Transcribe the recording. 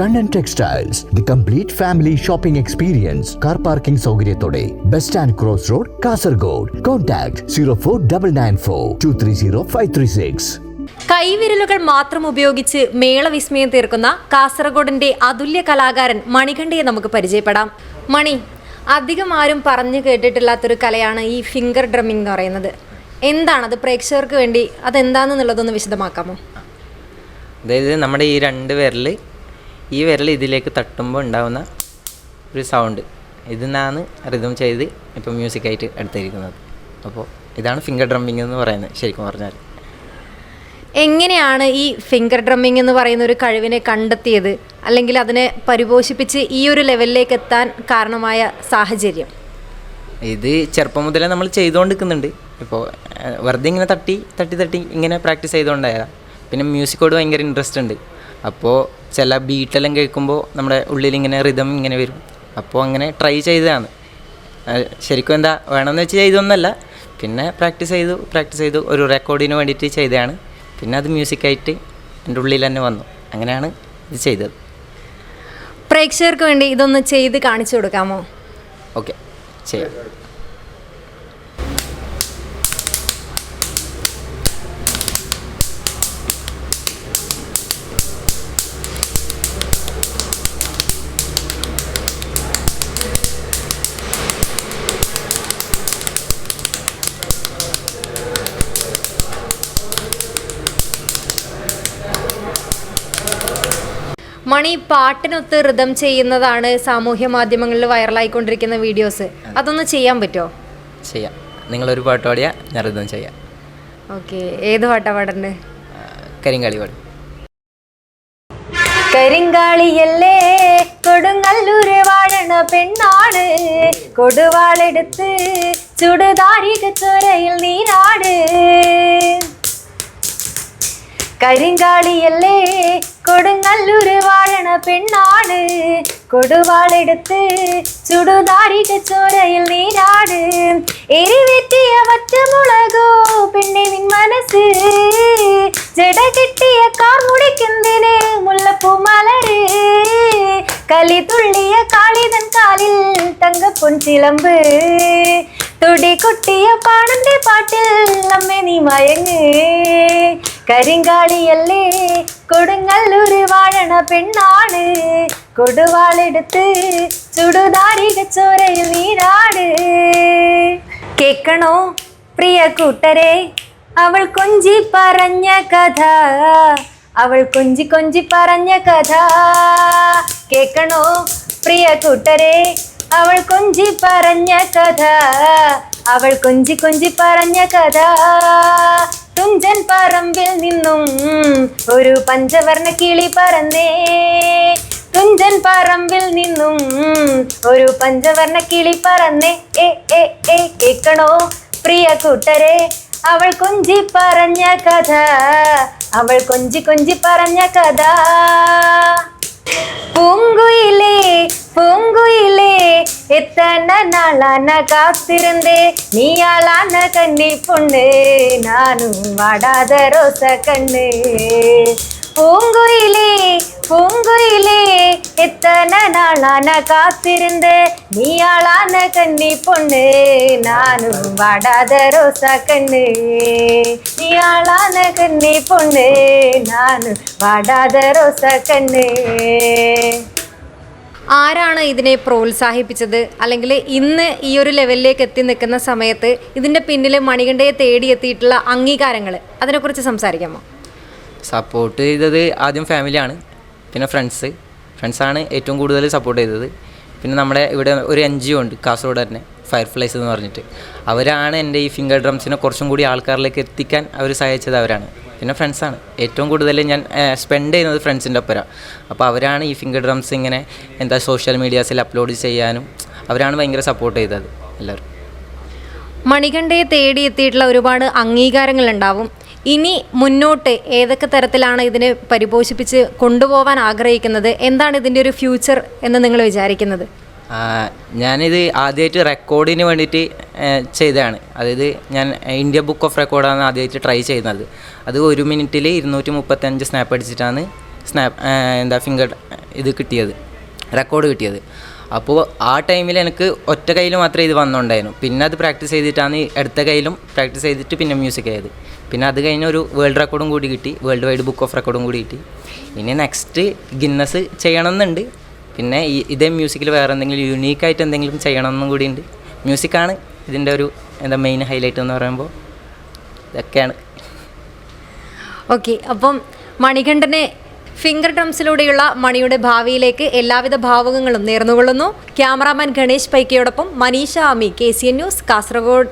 Kannan textiles the complete family shopping experience car parking സൗകര്യത്തോടെ bus stand cross road Kasaragod contact zero four double nine four two three zero five three six കൈവിരലുകൾ മാത്രം ഉപയോഗിച്ച് മേളവിസ്മയം തീർക്കുന്ന കാസർഗോഡിന്റെ അതുല്യ കലാകാരൻ മണികണ്ഠയെ നമുക്ക് പരിചയപ്പെടാം. മണി അധികം ആരും പറഞ്ഞു കേട്ടിട്ടില്ലാത്തൊരു കലയാണ് ഈ ഫിംഗർ ഡ്രമ്മിംഗ് എന്ന് പറയുന്നത്. എന്താണത് പ്രേക്ഷകർക്ക് വേണ്ടി അതെന്താണെന്നുള്ളതൊന്ന് വിശദമാക്കാമോ? അതായത് നമ്മുടെ ഈ രണ്ട് വിരൽ ഈ വിരൽ ഇതിലേക്ക് തട്ടുമ്പോൾ ഉണ്ടാവുന്ന ഒരു സൗണ്ട് ഇതിന്നാണ് റിതം ചെയ്ത് ഇപ്പോൾ മ്യൂസിക്കായിട്ട് എടുത്തിരിക്കുന്നത്. അപ്പോൾ ഇതാണ് ഫിംഗർ ഡ്രമ്മിങ് എന്ന് പറയുന്നത് ശരിക്കും പറഞ്ഞാൽ എങ്ങനെയാണ് ഈ ഫിംഗർ ഡ്രമ്മിങ് എന്ന് പറയുന്ന ഒരു കഴിവിനെ കണ്ടെത്തിയത്? അല്ലെങ്കിൽ അതിനെ പരിപോഷിപ്പിച്ച് ഈ ഒരു ലെവലിലേക്ക് എത്താൻ കാരണമായ സാഹചര്യം? ഇത് ചെറുപ്പം മുതലേ നമ്മൾ ചെയ്തുകൊണ്ടിരിക്കുന്നുണ്ട്. ഇപ്പോൾ വെറുതെ ഇങ്ങനെ തട്ടി തട്ടി തട്ടി ഇങ്ങനെ പ്രാക്ടീസ് ചെയ്തുകൊണ്ടായതാണ് പിന്നെ മ്യൂസിക്കോട് ഭയങ്കര ഇൻട്രസ്റ്റ് ഉണ്ട്. അപ്പോൾ ചില ബീറ്റെല്ലാം കേൾക്കുമ്പോൾ നമ്മുടെ ഉള്ളിൽ ഇങ്ങനെ റിതം ഇങ്ങനെ വരും. അപ്പോൾ അങ്ങനെ ട്രൈ ചെയ്തതാണ്. ശരിക്കും എന്താ വേണമെന്ന് വെച്ച് ചെയ്തൊന്നല്ല. പിന്നെ പ്രാക്ടീസ് ചെയ്തു പ്രാക്ടീസ് ചെയ്തു ഒരു റെക്കോർഡിന് വേണ്ടിയിട്ട് ചെയ്തതാണ്. പിന്നെ അത് മ്യൂസിക്കായിട്ട് എന്റെ ഉള്ളിൽ തന്നെ വന്നു. അങ്ങനെയാണ് ഇത് ചെയ്തത്. പ്രേക്ഷകർക്ക് വേണ്ടി ഇതൊന്ന് ചെയ്ത് കാണിച്ചു കൊടുക്കാമോ? ഓക്കെ ചെയ്യാം. മണി പാട്ടിനൊത്ത് ഋതം ചെയ്യുന്നതാണ് സാമൂഹ്യ മാധ്യമങ്ങളിൽ വൈറലായിക്കൊണ്ടിരിക്കുന്ന വീഡിയോസ് അതൊന്ന് ചെയ്യാൻ പറ്റുമോ? ചെയ്യാം. നിങ്ങളൊരു പാട്ട് പാടിയാൽ ഞാൻ റിതം ചെയ്യാം. ഓക്കെ ഏത് പാട്ടാണ് പാടേണ്ടത് കരിങ്കാളി പാടും. കരിങ്കാളിയല്ലേ കൊടുങ്ങല്ലൂര് വാഴണ പെണ്ണാട്. കൊടുവാളെടുത്ത് ചുടുതാരിക ചോരയിൽ നീരാട്. കരിങ്കാളിയല്ലേ கொடுங்கல்லூர் வாழன பெண்ணாடு. கொடுவாள் எடுத்து சுடுதாரிக சோரையில் நீராடு. எரிவெட்டிய வச்ச முழகோ பெண்ணின் மனசு. ஜட கிட்டிய கார் முடிக்கின்றனே முல்லப்பூ மலரு. களி துள்ளிய காளிதன் காலில் தங்க பொன் சிலம்பு. துடி கொட்டிய பானந்தி பாட்டில் நம்மை நீ மயங்கு. കരിങ്കാളിയല്ലേ? കൊടുങ്ങല്ലൂര് വാഴണ പെണ്ണാണ്. കൊടുവാളെടുത്ത് ചുടുതാരിക ചോരയിൽ നീരാട്. കേക്കണോ പ്രിയ കൂട്ടരെ? അവൾ കൊഞ്ചി പറഞ്ഞ കഥ. അവൾ കൊഞ്ചി കൊഞ്ചി പറഞ്ഞ കഥ. കേക്കണോ പ്രിയ കൂട്ടരെ? അവൾ കൊഞ്ചി പറഞ്ഞ കഥ. അവൾ കൊഞ്ചി കൊഞ്ചി പറഞ്ഞ കഥ. തുഞ്ചൻ പറമ്പിൽ നിന്നും ഒരു പഞ്ചവർണ കിളി പറന്നേ. തുഞ്ചൻ പറമ്പിൽ നിന്നും ഒരു പഞ്ചവർണ കിളി പറന്നേ. ഏ ഏ ഏ കേക്കണോ? പ്രിയ കൂട്ടരെ അവൾ കൊഞ്ചി പറഞ്ഞ കഥ. അവൾ കൊഞ്ചി കൊഞ്ചി പറഞ്ഞ കഥ. പൂങ്കുയിലേ പൂങ്കുയിലേ எத்தனை நாளான காத்திருந்தே நீயாளான கண்ணி பொண்ணு நானும் வாடாத ரோச கண்ணு. பூங்குயிலே பூங்குயிலே எத்தனை நாளான காத்திருந்த நீயாளான கண்ணி பொண்ணு நானும் வாடாத ரோசா கண்ணு. நீயாளான கண்ணி பொண்ணு நானும் வாடாத ரோசா கண்ணு. ആരാണ് ഇതിനെ പ്രോത്സാഹിപ്പിച്ചത്? അല്ലെങ്കിൽ ഇന്ന് ഈ ഒരു ലെവലിലേക്ക് എത്തി നിൽക്കുന്ന സമയത്ത് ഇതിന്റെ പിന്നിൽ മണികണ്ഠയെ തേടിയെത്തിയിട്ടുള്ള അംഗീകാരങ്ങൾ അതിനെക്കുറിച്ച് സംസാരിക്കാമോ? സപ്പോർട്ട് ചെയ്തത് ആദ്യം ഫാമിലിയാണ് പിന്നെ ഫ്രണ്ട്സ് ഫ്രണ്ട്സാണ് ഏറ്റവും കൂടുതൽ സപ്പോർട്ട് ചെയ്തത്. പിന്നെ നമ്മുടെ ഇവിടെ ഒരു എൻ ജി ഒ ഉണ്ട് കാസർഗോഡ് തന്നെ ഫയർഫ്ലൈസ് എന്ന് പറഞ്ഞിട്ട്. അവരാണ് എന്റെ ഈ ഫിംഗർ ഡ്രംസിനെ കുറച്ചും കൂടി ആൾക്കാരിലേക്ക് എത്തിക്കാൻ അവർ സഹായിച്ചത് അവരാണ്. പിന്നെ ഫ്രണ്ട്സാണ് ഏറ്റവും കൂടുതൽ ഞാൻ സ്പെൻഡ് ചെയ്യുന്നത് ഫ്രണ്ട്സിന്റെ ഒപ്പരാണ് അപ്പോൾ അവരാണ് ഈ ഫിംഗർ ഡ്രംസ് ഇങ്ങനെ എന്താ സോഷ്യൽ മീഡിയാസിൽ അപ്ലോഡ് ചെയ്യാനും അവരാണ് ഭയങ്കര സപ്പോർട്ട് ചെയ്തത് എല്ലാവരും. മണികണ്ഠയെ തേടി എത്തിയിട്ടുള്ള ഒരുപാട് അംഗീകാരങ്ങൾ ഉണ്ടാവും ഇനി മുന്നോട്ട് ഏതൊക്കെ തരത്തിലാണ് ഇതിനെ പരിപോഷിപ്പിച്ച് കൊണ്ടുപോകാൻ ആഗ്രഹിക്കുന്നത്? എന്താണ് ഇതിന്റെ ഒരു ഫ്യൂച്ചർ എന്ന് നിങ്ങൾ വിചാരിക്കുന്നത്? ഞാനിത് ആദ്യമായിട്ട് റെക്കോർഡിന് വേണ്ടിയിട്ട് ചെയ്തതാണ്. അതായത് ഞാൻ ഇന്ത്യ ബുക്ക് ഓഫ് റെക്കോർഡാണ് ആദ്യമായിട്ട് ട്രൈ ചെയ്യുന്നത്. അത് ഒരു മിനിറ്റിൽ ഇരുന്നൂറ്റി മുപ്പത്തഞ്ച് സ്നാപ്പ് അടിച്ചിട്ടാണ് സ്നാപ്പ് എന്താ ഫിംഗർ ഇത് കിട്ടിയത്. റെക്കോർഡ് കിട്ടിയത്. അപ്പോൾ ആ ടൈമിൽ എനിക്ക് ഒറ്റ കയ്യിൽ മാത്രമേ ഇത് വന്നുണ്ടായിരുന്നു. പിന്നെ അത് പ്രാക്ടീസ് ചെയ്തിട്ടാണ് എടുത്ത കയ്യിലും പ്രാക്ടീസ് ചെയ്തിട്ട് പിന്നെ മ്യൂസിക് ആയത്. പിന്നെ അത് കഴിഞ്ഞ് ഒരു വേൾഡ് റെക്കോർഡും കൂടി കിട്ടി. വേൾഡ് വൈഡ് ബുക്ക് ഓഫ് റെക്കോർഡും കൂടി കിട്ടി. ഇനി നെക്സ്റ്റ് ഗിന്നസ് ചെയ്യണമെന്നുണ്ട്. പിന്നെ ഈ ഇതേ മ്യൂസിക്കിൽ വേറെ എന്തെങ്കിലും യുണീക്കായിട്ട് എന്തെങ്കിലും ചെയ്യണമെന്നും കൂടി ഉണ്ട് മ്യൂസിക്കാണ് ഇതിന്റെ ഒരു എന്താ മെയിൻ ഹൈലൈറ്റ് എന്ന് പറയുമ്പോൾ ഇതൊക്കെയാണ്. ഓക്കെ അപ്പം മണികണ്ഠനെ ഫിംഗർ ഡ്രംസിലൂടെയുള്ള മണിയുടെ ഭാവിയിലേക്ക് എല്ലാവിധ ഭാവുകങ്ങളും നേർന്നുകൊള്ളുന്നു. Cameraman Ganesh പൈക്കയോടൊപ്പം Manisha Ami K C N news Kasaragod.